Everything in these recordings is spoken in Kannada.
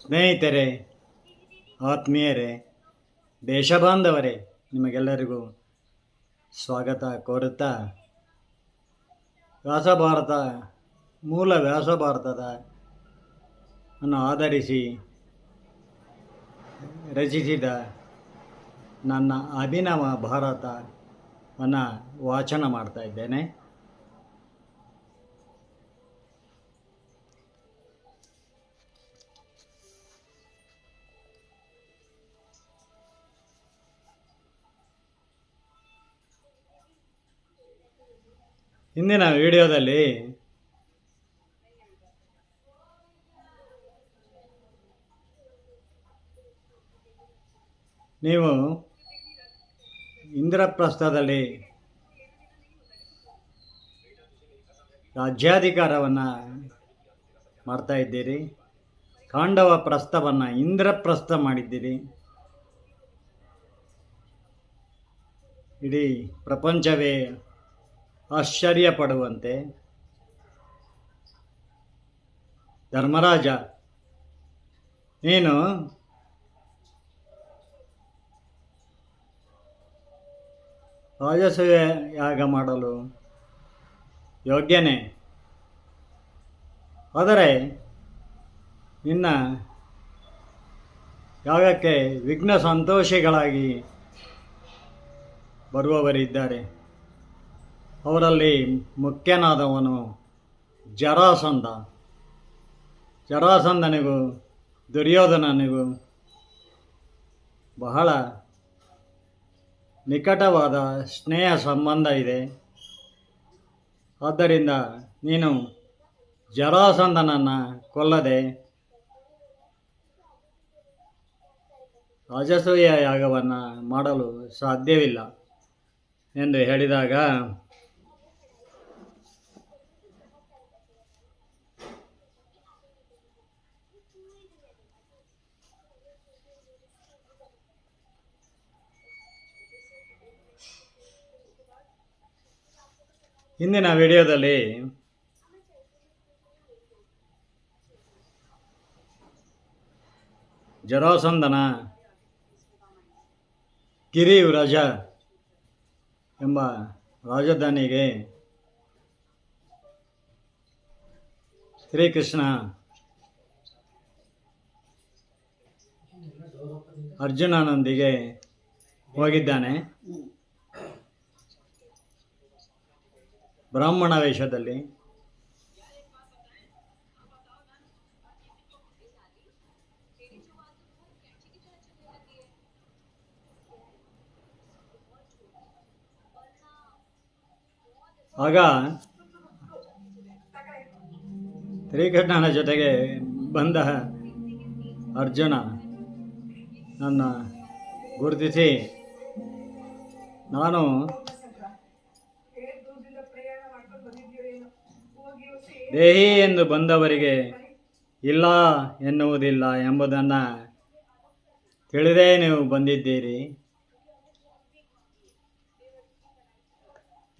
ಸ್ನೇಹಿತರೆ, ಆತ್ಮೀಯರೇ, ದೇಶಬಾಂಧವರೇ, ನಿಮಗೆಲ್ಲರಿಗೂ ಸ್ವಾಗತ ಕೋರುತ್ತಾ, ವ್ಯಾಸಭಾರತ, ಮೂಲ ವ್ಯಾಸಭಾರತದ ಅನ್ನು ಆಧರಿಸಿ ರಚಿಸಿದ ನನ್ನ ಅಭಿನವ ಭಾರತವನ್ನು ವಾಚನ ಮಾಡ್ತಾ ಇದ್ದೇನೆ. ಹಿಂದಿನ ವಿಡಿಯೋದಲ್ಲಿ ನೀವು ಇಂದ್ರಪ್ರಸ್ಥದಲ್ಲಿ ರಾಜ್ಯಾಧಿಕಾರವನ್ನು ಮಾಡ್ತಾ ಇದ್ದೀರಿ ಕಾಂಡವ ಪ್ರಸ್ಥವನ್ನು ಇಂದ್ರಪ್ರಸ್ಥ ಮಾಡಿದ್ದೀರಿ. ಇಡೀ ಪ್ರಪಂಚವೇ ಆಶ್ಚರ್ಯ ಪಡುವಂತೆ ಧರ್ಮರಾಜ ನೀನು ರಾಜಸೂಯ ಯಾಗ ಮಾಡಲು ಯೋಗ್ಯನೇ. ಆದರೆ ನಿನ್ನ ಯಾಗಕ್ಕೆ ವಿಘ್ನ ಸಂತೋಷಿಗಳಾಗಿ ಬರುವವರಿದ್ದಾರೆ. ಅವರಲ್ಲಿ ಮುಖ್ಯನಾದವನು ಜರಾಸಂಧ. ಜರಾಸಂಧನಿಗೂ ದುರ್ಯೋಧನನಿಗೂ ಬಹಳ ನಿಕಟವಾದ ಸ್ನೇಹ ಸಂಬಂಧ ಇದೆ. ಆದ್ದರಿಂದ ನೀನು ಜರಾಸಂಧನನ್ನು ಕೊಲ್ಲದೆ ರಾಜಸೂಯ ಯಾಗವನ್ನು ಮಾಡಲು ಸಾಧ್ಯವಿಲ್ಲ ಎಂದು ಹೇಳಿದಾಗ ಹಿಂದಿನ ವಿಡಿಯೋದಲ್ಲಿ ಜರಾಸಂಧನ ಗಿರಿವ್ರಜ ಎಂಬ ರಾಜಧಾನಿಗೆ ಶ್ರೀಕೃಷ್ಣ ಅರ್ಜುನನೊಂದಿಗೆ ಹೋಗಿದ್ದಾನೆ. ಬ್ರಾಹ್ಮಣ ವೇಷದಲ್ಲಿ. ಆಗ ಶ್ರೀಕೃಷ್ಣನ ಜೊತೆಗೆ ಬಂದ ಅರ್ಜುನ ನನ್ನ ಗುರುತಿಸಿ ನಾನು ದೇಹಿ ಎಂದು ಬಂದವರಿಗೆ ಇಲ್ಲ ಎನ್ನುವುದಿಲ್ಲ ಎಂಬುದನ್ನು ತಿಳಿದೇ ನೀವು ಬಂದಿದ್ದೀರಿ.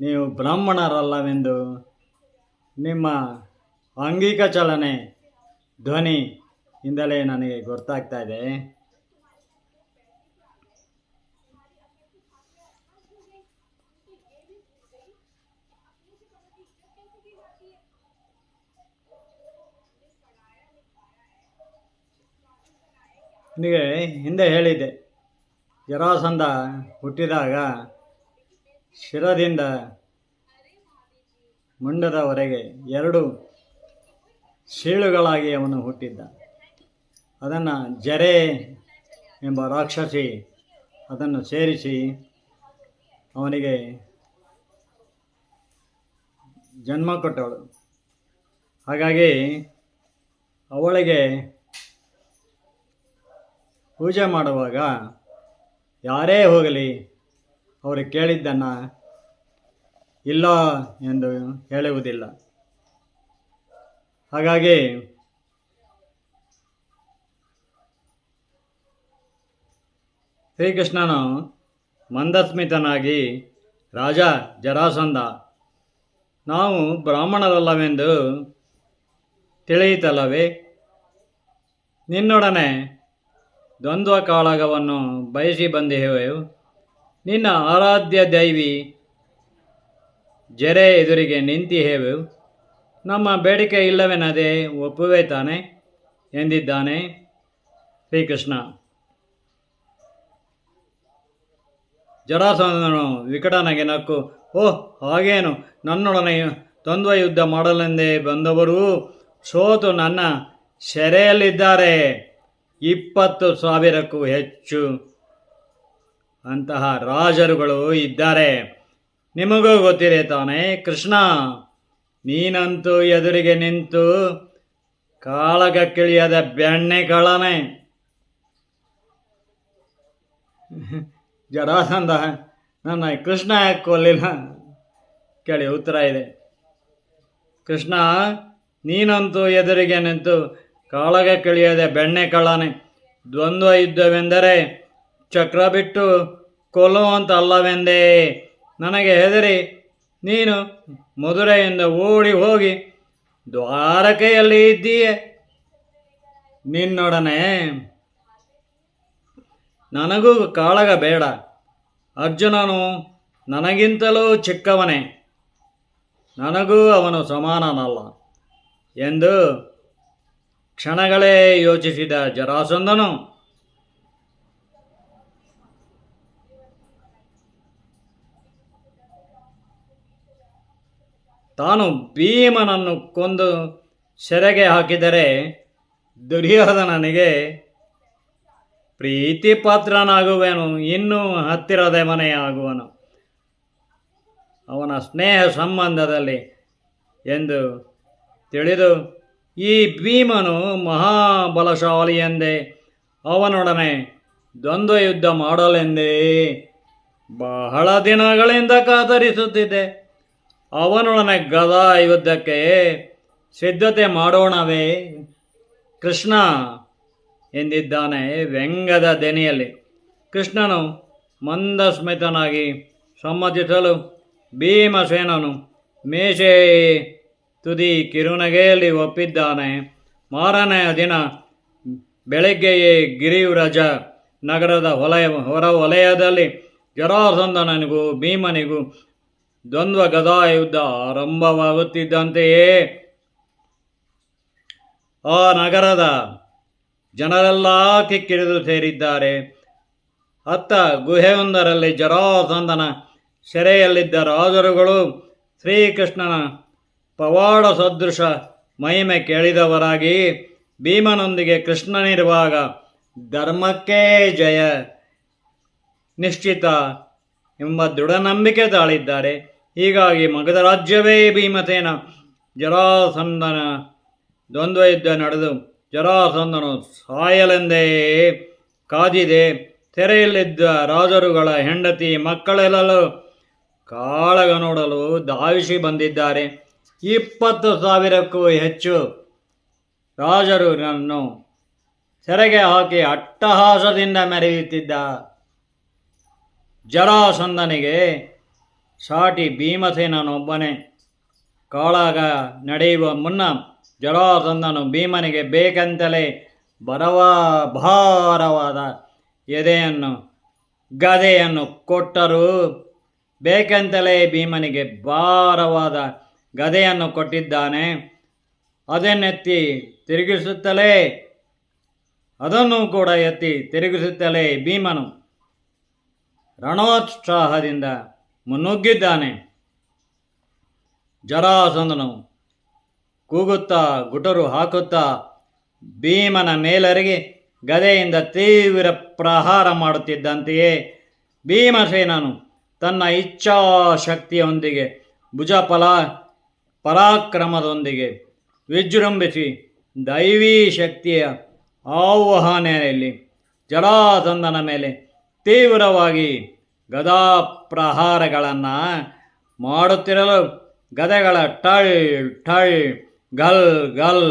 ನೀವು ಬ್ರಾಹ್ಮಣರಲ್ಲವೆಂದು ನಿಮ್ಮ ಆಂಗಿಕ ಚಲನೆ ಧ್ವನಿ ಇಂದಲೇ ನನಗೆ ಗೊತ್ತಾಗ್ತಾ ಇದೆ. ನಿನಗೆ ಹಿಂದೆ ಹೇಳಿದ್ದೆ, ಜರಾಸಂಧ ಹುಟ್ಟಿದಾಗ ಶಿರದಿಂದ ಮುಂಡದವರೆಗೆ ಎರಡು ಸೀಳುಗಳಾಗಿ ಅವನು ಹುಟ್ಟಿದ್ದ. ಅದನ್ನು ಜರೆ ಎಂಬ ರಾಕ್ಷಸಿ ಅದನ್ನು ಸೇರಿಸಿ ಅವನಿಗೆ ಜನ್ಮ ಕೊಟ್ಟವಳು. ಹಾಗಾಗಿ ಅವಳಿಗೆ ಪೂಜೆ ಮಾಡುವಾಗ ಯಾರೇ ಹೋಗಲಿ ಅವರು ಕೇಳಿದ್ದನ್ನು ಇಲ್ಲ ಎಂದು ಹೇಳುವುದಿಲ್ಲ. ಹಾಗಾಗಿ ಶ್ರೀಕೃಷ್ಣನು ಮಂದಸ್ಮಿತನಾಗಿ, ರಾಜ, ಜರಾಸಂಧ, ನಾವು ಬ್ರಾಹ್ಮಣರಲ್ಲವೆಂದು ತಿಳಿಯಿತಲ್ಲವೇ? ನಿನ್ನೊಡನೆ ದ್ವಂದ್ವ ಕಾಳಗವನ್ನು ಬಯಸಿ ಬಂದಿರುವೆವು ನಿನ್ನ ಆರಾಧ್ಯ ದೈವಿ ಜರೆ ಎದುರಿಗೆ ನಿಂತಿಹೇವು ನಮ್ಮ ಬೇಡಿಕೆ ಇಲ್ಲವೆನದೇ ಒಪ್ಪುವೆ ತಾನೆ ಎಂದಿದ್ದಾನೆ ಶ್ರೀಕೃಷ್ಣ. ಜರಾಸಂಧನು ವಿಕಟನಾಗಿ ನಕ್ಕು ಓಹ್ ಹಾಗೇನು? ನನ್ನೊಡನೆ ದ್ವಂದ್ವ ಯುದ್ಧ ಮಾಡಲೆಂದೇ ಬಂದವರು, ಸೋತು ನನ್ನ ಸೆರೆಯಲ್ಲಿದ್ದಾರೆ. ಇಪ್ಪತ್ತು ಸಾವಿರಕ್ಕೂ ಹೆಚ್ಚು ಅಂತಹ ರಾಜರುಗಳು ಇದ್ದಾರೆ. ನಿಮಗೂ ಗೊತ್ತಿದೆ ತಾನೇ, ಕೃಷ್ಣ, ನೀನಂತೂ ಎದುರಿಗೆ ನಿಂತು ಕಾಳಗ ಕಿಳಿಯದ ಬೆಣ್ಣೆ ಕಳನೆ ಜರಾಸಂಧ ನನ್ನ ಕೃಷ್ಣ ಯಾಕೆ ಕೊಲ್ಲಿಲ್ಲ. ಕೇಳಿ, ಉತ್ತರ ಇದೆ. ಕೃಷ್ಣ, ನೀನಂತೂ ಎದುರಿಗೆ ನಿಂತು ಕಾಳಗ ಕಿಳಿಯದೆ ಬೆಣ್ಣೆ ಕಳ್ಳನೆ ದ್ವಂದ್ವ ಯುದ್ಧವೆಂದರೆ ಚಕ್ರ ಬಿಟ್ಟು ಕೊಲ್ಲುವಂತಲ್ಲವೆಂದೇ ನನಗೆ ಹೆದರಿ, ನೀನು ಮಧುರೆಯಿಂದ ಓಡಿ ಹೋಗಿ ದ್ವಾರಕೆಯಲ್ಲಿ ಇದ್ದೀಯೆ. ನಿನ್ನೊಡನೆ. ನನಗೂ ಕಾಳಗ ಬೇಡ. ಅರ್ಜುನನು ನನಗಿಂತಲೂ ಚಿಕ್ಕವನೇ. ನನಗೂ ಅವನು ಸಮಾನನಲ್ಲ ಎಂದು ಕ್ಷಣಗಳೇ ಯೋಚಿಸಿದ ಜರಾಸಂದನು ತಾನು ಭೀಮನನ್ನು ಕೊಂದು ಸೆರೆಗೆ ಹಾಕಿದರೆ ದುರ್ಯೋಧನನಿಗೆ ಪ್ರೀತಿ ಪಾತ್ರನಾಗುವೆನು ಇನ್ನೂ ಹತ್ತಿರದ ಮನೆಯಾಗುವನು. ಅವನ ಸ್ನೇಹ ಸಂಬಂಧದಲ್ಲಿ ಎಂದು ತಿಳಿದು ಈ ಭೀಮನು ಮಹಾಬಲಶಾಲಿ ಎಂದೇ ಅವನೊಡನೆ ದ್ವಂದ್ವ ಯುದ್ಧ ಮಾಡಲೆಂದೇ ಬಹಳ ದಿನಗಳಿಂದ ಕಾತರಿಸುತ್ತಿದ್ದೆ. ಅವನೊಡನೆ ಗದಾ ಯುದ್ಧಕ್ಕೆ ಸಿದ್ಧತೆ ಮಾಡೋಣವೇ ಕೃಷ್ಣ ಎಂದಿದ್ದಾನೆ ವ್ಯಂಗದ ದೆನೆಯಲ್ಲಿ. ಕೃಷ್ಣನು ಮಂದಸ್ಮಿತನಾಗಿ ಸಮ್ಮತಿಸಲು ಭೀಮಸೇನನು ಮೇಷೆ ತುದಿ ಕಿರುನಗೆಯಲ್ಲಿ ಒಪ್ಪಿದ್ದಾನೆ. ಮಾರನೆಯ ದಿನ ಬೆಳಗ್ಗೆಯೇ ಗಿರಿಯುರಜ ನಗರದ ಹೊಲಯ ಹೊರ ವಲಯದಲ್ಲಿ ಜರಾಸಂದನನಿಗೂ ಭೀಮನಿಗೂ ದ್ವಂದ್ವ ಗದಾ ಯುದ್ಧ ಆರಂಭವಾಗುತ್ತಿದ್ದಂತೆಯೇ ಆ ನಗರದ ಜನರೆಲ್ಲ ಕಿಕ್ಕಿರಿದು ಸೇರಿದ್ದಾರೆ. ಅತ್ತ ಗುಹೆಯೊಂದರಲ್ಲಿ ಜರಾಸಂಧನ ಸೆರೆಯಲ್ಲಿದ್ದ ರಾಜರುಗಳು ಶ್ರೀಕೃಷ್ಣನ ಪವಾಡ ಸದೃಶ ಮಹಿಮೆ ಕೇಳಿದವರಾಗಿ ಭೀಮನೊಂದಿಗೆ ಕೃಷ್ಣನಿರುವಾಗ ಧರ್ಮಕ್ಕೇ ಜಯ. ನಿಶ್ಚಿತ ಎಂಬ ದೃಢ ನಂಬಿಕೆ ತಾಳಿದ್ದಾರೆ. ಹೀಗಾಗಿ ಮಗಧ ರಾಜ್ಯವೇ ಭೀಮಸೇನ. ಜರಾಸಂಧನ ದ್ವಂದ್ವ ಯುದ್ಧ ನಡೆದು ಜರಾಸಂದನು ಸಾಯಲೆಂದೇ ಕಾದಿದೆ. ತೆರೆಯಲ್ಲಿದ್ದ ರಾಜರುಗಳ ಹೆಂಡತಿ ಮಕ್ಕಳೆಲ್ಲರೂ ಕಾಳಗ ನೋಡಲು ಧಾವಿಸಿ ಬಂದಿದ್ದಾರೆ. ಇಪ್ಪತ್ತು ಸಾವಿರಕ್ಕೂ ಹೆಚ್ಚು ರಾಜರು ನನ್ನು ಸೆರೆಗೆ ಹಾಕಿ ಅಟ್ಟಹಾಸದಿಂದ ಮೆರೆಯುತ್ತಿದ್ದ ಜರಾಸಂಧನಿಗೆ ಸಾಟಿ ಭೀಮಸೇನನೊಬ್ಬನೇ. ಕಾಳಾಗ ನಡೆಯುವ ಮುನ್ನ ಜರಾಸಂದನು ಭೀಮನಿಗೆ ಬೇಕಂತಲೇ ಬರವ ಭಾರವಾದ ಎದೆಯನ್ನು, ಗದೆಯನ್ನು ಕೊಟ್ಟರು ಬೇಕಂತಲೇ ಭೀಮನಿಗೆ ಭಾರವಾದ ಗದೆಯನ್ನು ಕೊಟ್ಟಿದ್ದಾನೆ. ಅದನ್ನೆತ್ತಿ ತಿರುಗಿಸುತ್ತಲೇ, ಅದನ್ನು ಕೂಡ ಎತ್ತಿ ತಿರುಗಿಸುತ್ತಲೇ ಭೀಮನು ರಣೋತ್ಸಾಹದಿಂದ ಮುನ್ನುಗ್ಗಿದ್ದಾನೆ. ಜರಾಸಂದನು ಕೂಗುತ್ತಾ, ಗುಟರು ಹಾಕುತ್ತಾ, ಭೀಮನ ಮೇಲರಿಗೆ ಗದೆಯಿಂದ ತೀವ್ರ ಪ್ರಹಾರ ಮಾಡುತ್ತಿದ್ದಂತೆಯೇ ಭೀಮಸೇನನು ತನ್ನ ಇಚ್ಛಾಶಕ್ತಿಯೊಂದಿಗೆ ಭುಜಫಲ ಪರಾಕ್ರಮದೊಂದಿಗೆ ವಿಜೃಂಭಿಸಿ ದೈವೀ ಶಕ್ತಿಯ ಆವಾಹನೆಯಲ್ಲಿ ಜಡಾತಂದನ ಮೇಲೆ ತೀವ್ರವಾಗಿ ಗದಾ ಪ್ರಹಾರಗಳನ್ನು ಮಾಡುತ್ತಿರಲು ಗದೆಗಳ ಟಳ್ ಟಳ್ ಗಲ್ ಗಲ್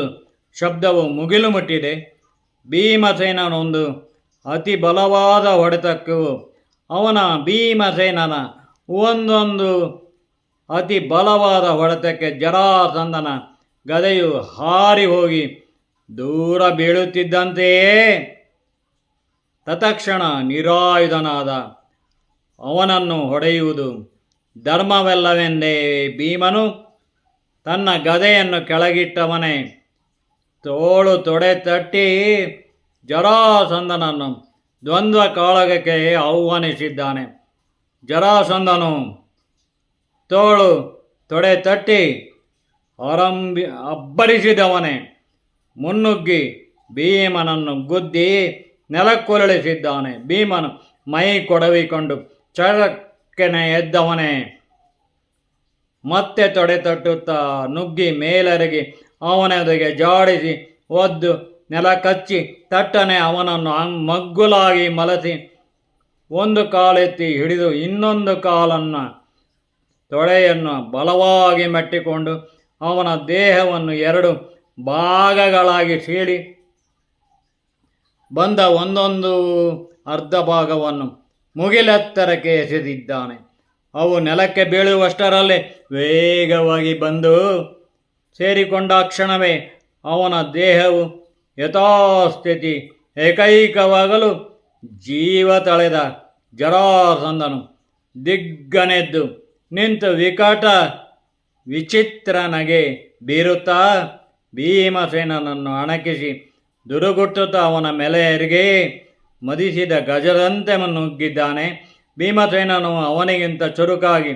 ಶಬ್ದವು ಮುಗಿಲು ಮುಟ್ಟಿದೆ. ಭೀಮಸೇನನೊಂದು ಅತಿ ಬಲವಾದ ಹೊಡೆತಕ್ಕೂ ಅವನ ಭೀಮಸೇನನ ಒಂದೊಂದು ಅತಿ ಬಲವಾದ ಹೊಡೆತಕ್ಕೆ ಜರಾಸಂದನ ಗದೆಯು ಹಾರಿ ಹೋಗಿ ದೂರ ಬೀಳುತ್ತಿದ್ದಂತೆಯೇ ತತ್ಕ್ಷಣ ನಿರಾಯುಧನಾದ ಅವನನ್ನು ಹೊಡೆಯುವುದು ಧರ್ಮವೆಲ್ಲವೆಂದೇ ಭೀಮನು ತನ್ನ ಗದೆಯನ್ನು ಕೆಳಗಿಟ್ಟವನೇ ತೋಳು ತೊಡೆ ತಟ್ಟಿ ಜರಾಸಂದನನ್ನು ದ್ವಂದ್ವ ಕಾಳಗಕ್ಕೆ ಆಹ್ವಾನಿಸಿದ್ದಾನೆ. ಜರಾಸಂದನು ತೋಳು ತೊಡೆ ತಟ್ಟಿ ಆರಂಭಿ ಅಬ್ಬರಿಸಿದವನೇ. ಮುನ್ನುಗ್ಗಿ ಭೀಮನನ್ನು ಗುದ್ದಿ ನೆಲಕ್ಕುರುಳಿಸಿದ್ದಾನೆ. ಭೀಮನು ಮೈ ಕೊಡವಿಕೊಂಡು ಚಳಕ್ಕನೆ ಎದ್ದವನೇ. ಮತ್ತೆ ತೊಡೆ ತಟ್ಟುತ್ತಾ ನುಗ್ಗಿ ಮೇಲರಗಿ ಅವನೊದಗೆ ಜಾಡಿಸಿ ಒದ್ದು ನೆಲ ಕಚ್ಚಿ ತಟ್ಟನೆ ಅವನನ್ನು ಮಗ್ಗುಲಾಗಿ ಮಲಸಿ ಒಂದು ಕಾಲೆತ್ತಿ ಹಿಡಿದು ಇನ್ನೊಂದು ಕಾಲನ್ನು ತೊಳೆಯನ್ನು ಬಲವಾಗಿ ಮೆಟ್ಟಿಕೊಂಡು ಅವನ ದೇಹವನ್ನು ಎರಡು ಭಾಗಗಳಾಗಿ ಸೀಳಿ ಬಂದ ಒಂದೊಂದು ಅರ್ಧ ಭಾಗವನ್ನು ಮುಗಿಲೆತ್ತರಕ್ಕೆ ಎಸೆದಿದ್ದಾನೆ. ಅವು ನೆಲಕ್ಕೆ ಬೀಳುವಷ್ಟರಲ್ಲಿ ವೇಗವಾಗಿ ಬಂದು ಸೇರಿಕೊಂಡ ಕ್ಷಣವೇ ಅವನ ದೇಹವು ಯಥಾಸ್ಥಿತಿ ಏಕೈಕವಾಗಲು ಜೀವ ತಳೆದ ಜರಾಸಂದನು ದಿಗ್ಗನೆದ್ದು ನಿಂತು ವಿಕಟ ವಿಚಿತ್ರ ನಗೆ ಬೀರುತ್ತಾ ಭೀಮಸೇನನನ್ನು ಅಣಕಿಸಿ ದುರುಗುಟ್ಟುತ್ತಾ ಅವನ ಮೆಲೆಯರಿಗೆ ಮದಿಸಿದ ಗಜದಂತೆ ನುಗ್ಗಿದ್ದಾನೆ ಭೀಮಸೇನನು ಅವನಿಗಿಂತ ಚುರುಕಾಗಿ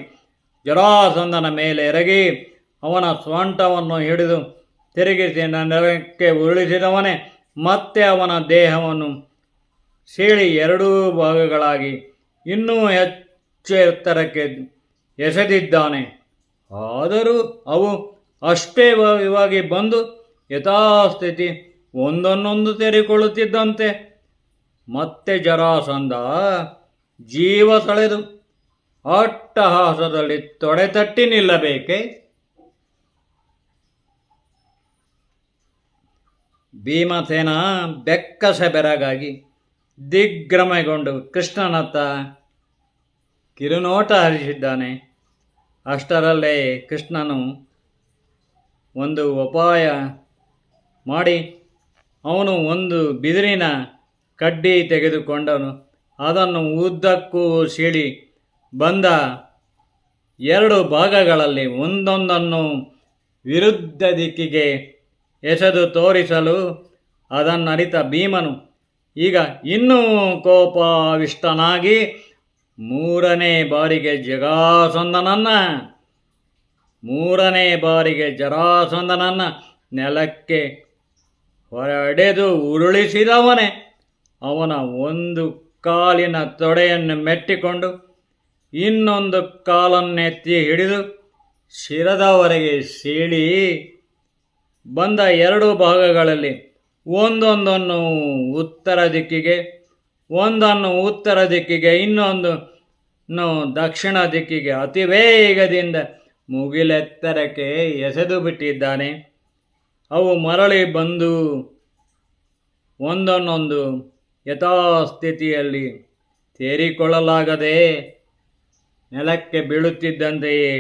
ಜರಾಸಂದನ ಮೇಲೆ ಎರಗಿ ಅವನ ಸ್ವಂಟವನ್ನು ಹಿಡಿದು ತಿರುಗಿಸಿ ನೆಲಕ್ಕೆ ಉರುಳಿಸಿದವನೇ. ಮತ್ತೆ ಅವನ ದೇಹವನ್ನು ಸೀಳಿ ಎರಡೂ ಭಾಗಗಳಾಗಿ ಇನ್ನೂ ಹೆಚ್ಚು ಎತ್ತರಕ್ಕೆ ಎಸೆದಿದ್ದಾನೆ. ಆದರೂ ಅವು ಅಷ್ಟೇ ಇವಾಗಿ ಬಂದು ಯಥಾಸ್ಥಿತಿ ಒಂದನ್ನೊಂದು ತೆರಿಕೊಳ್ಳುತ್ತಿದ್ದಂತೆ. ಮತ್ತೆ ಜರಾಸಂದ ಜೀವ ಸೆಳೆದು ಅಟ್ಟಹಾಸದಲ್ಲಿ ತೊಡೆತಟ್ಟಿ ನಿಲ್ಲಬೇಕೆ? ಭೀಮಸೇನ ಬೆಕ್ಕಸ ಬೆರಗಾಗಿ ದಿಗ್ಭ್ರಮೆಗೊಂಡು ಕೃಷ್ಣನತ್ತ ಕಿರುನೋಟ ಹರಿಸಿದ್ದಾನೆ. ಅಷ್ಟರಲ್ಲೇ ಕೃಷ್ಣನು ಒಂದು ಉಪಾಯ ಮಾಡಿ ಅವನು ಒಂದು ಬಿದಿರಿನ ಕಡ್ಡಿ ತೆಗೆದುಕೊಂಡನು. ಅದನ್ನು ಉದ್ದಕ್ಕೂ ಸೀಳಿ ಬಂದ ಎರಡು ಭಾಗಗಳಲ್ಲಿ ಒಂದೊಂದನ್ನು ವಿರುದ್ಧ ದಿಕ್ಕಿಗೆ ಎಸೆದು ತೋರಿಸಲು ಅದನ್ನರಿತ ಭೀಮನು. ಈಗ ಇನ್ನೂ ಕೋಪಾವಿಷ್ಟನಾಗಿ ಮೂರನೇ ಬಾರಿಗೆ ಜಗಾಸಂದನನ್ನ. ಮೂರನೇ ಬಾರಿಗೆ ಜರಾಸಂದನನ್ನ ನೆಲಕ್ಕೆ ಹೊರಡೆದು ಉರುಳಿಸಿದವನೇ. ಅವನ ಒಂದು ಕಾಲಿನ ತೊಡೆಯನ್ನು ಮೆಟ್ಟಿಕೊಂಡು ಇನ್ನೊಂದು ಕಾಲನ್ನೆತ್ತಿ ಹಿಡಿದು ಶಿರದವರೆಗೆ ಸೀಳಿ ಬಂದ ಎರಡು ಭಾಗಗಳಲ್ಲಿ ಒಂದೊಂದನ್ನು ಉತ್ತರ ದಿಕ್ಕಿಗೆ ಒಂದನ್ನು ಉತ್ತರ ದಿಕ್ಕಿಗೆ, ಇನ್ನೊಂದು ದಕ್ಷಿಣ ದಿಕ್ಕಿಗೆ ಅತಿ ವೇಗದಿಂದ ಮುಗಿಲೆತ್ತರಕ್ಕೆ ಎಸೆದು ಬಿಟ್ಟಿದ್ದಾನೆ. ಅವು ಮರಳಿ ಬಂದು ಒಂದನ್ನೊಂದು ಯಥಾಸ್ಥಿತಿಯಲ್ಲಿ ಸೇರಿಕೊಳ್ಳಲಾಗದೆ ನೆಲಕ್ಕೆ ಬೀಳುತ್ತಿದ್ದಂತೆಯೇ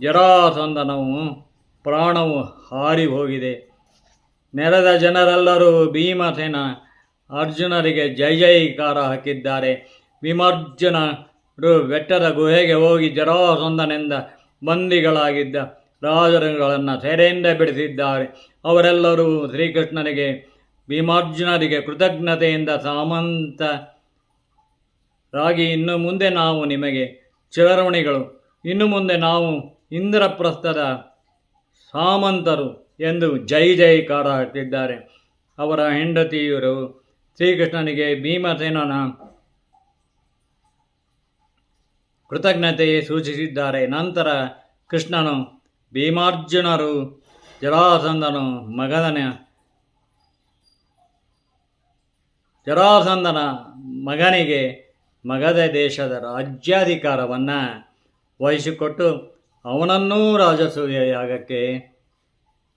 ಜರಾಸಂದನವು ಪ್ರಾಣವು ಹಾರಿ ಹೋಗಿದೆ. ನೆರೆದ ಜನರೆಲ್ಲರೂ ಭೀಮಸೇನ ಅರ್ಜುನರಿಗೆ ಜೈ ಜೈಕಾರ ಹಾಕಿದ್ದಾರೆ. ವಿಮರ್ಜುನರು ಬೆಟ್ಟದ ಗುಹೆಗೆ ಹೋಗಿ ಜರಾಸಂದನೆಂದ ಬಂದಿಗಳಾಗಿದ್ದ ರಾಜರುಗಳನ್ನು ಸೆರೆಯಿಂದ ಬಿಡಿಸಿದ್ದಾರೆ. ಅವರೆಲ್ಲರೂ ಶ್ರೀಕೃಷ್ಣನಿಗೆ ಭೀಮಾರ್ಜುನರಿಗೆ ಕೃತಜ್ಞತೆಯಿಂದ ಸಾಮಂತ ರಾಗಿ ಇನ್ನು ಮುಂದೆ ನಾವು ನಿಮಗೆ ಚಿರಋಣಿಗಳು ಇನ್ನು ಮುಂದೆ ನಾವು ಇಂದ್ರಪ್ರಸ್ಥದ ಸಾಮಂತರು ಎಂದು ಜೈ ಜೈಕಾರ ಹಾಕಿದ್ದಾರೆ. ಅವರ ಹೆಂಡತಿಯರು ಶ್ರೀಕೃಷ್ಣನಿಗೆ ಭೀಮಸೇನನ ಕೃತಜ್ಞತೆ ಸೂಚಿಸಿದ್ದಾರೆ. ನಂತರ ಕೃಷ್ಣನು ಭೀಮಾರ್ಜುನರು ಜರಾಸಂದನು ಮಗನ ಜರಾಸಂದನ ಮಗನಿಗೆ ಮಗಧ ದೇಶದ ರಾಜ್ಯಾಧಿಕಾರವನ್ನು ವಹಿಸಿಕೊಟ್ಟು ಅವನನ್ನೂ ರಾಜಸೂಯ ಯಾಗಕ್ಕೆ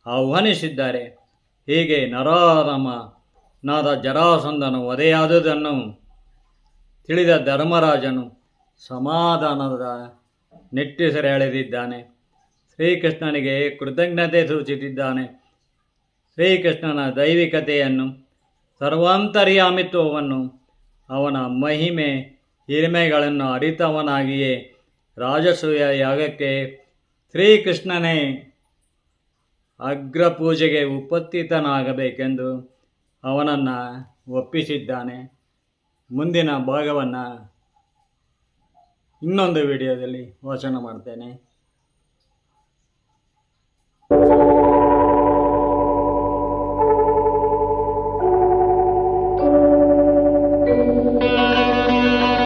ಆಹ್ವಾನಿಸಿದ್ದಾರೆ. ಹೀಗೆ ನರಾರಮನಾದ ಜರಾಸಂದನು, ವಧೆಯಾದುದನ್ನು ತಿಳಿದ ಧರ್ಮರಾಜನು ಸಮಾಧಾನದ ನಿಟ್ಟುಸಿರು ಎಳೆದಿದ್ದಾನೆ ಶ್ರೀಕೃಷ್ಣನಿಗೆ ಕೃತಜ್ಞತೆ ಸೂಚಿಸಿದ್ದಾನೆ. ಶ್ರೀಕೃಷ್ಣನ ದೈವಿಕತೆಯನ್ನು, ಸರ್ವಾಂತರ್ಯಾಮಿತ್ವವನ್ನು, ಅವನ ಮಹಿಮೆ, ಹಿರಿಮೆಗಳನ್ನು ಅರಿತವನಾಗಿಯೇ ರಾಜಸೂಯ ಯಾಗಕ್ಕೆ ಶ್ರೀಕೃಷ್ಣನೇ ಅಗ್ರಪೂಜೆಗೆ ಉಪಸ್ಥಿತನಾಗಬೇಕೆಂದು ಅವನನ್ನು ಒಪ್ಪಿಸಿದ್ದಾನೆ. ಮುಂದಿನ ಭಾಗವನ್ನು ಇನ್ನೊಂದು ವಿಡಿಯೋದಲ್ಲಿ ವಾಚನ ಮಾಡ್ತೇನೆ.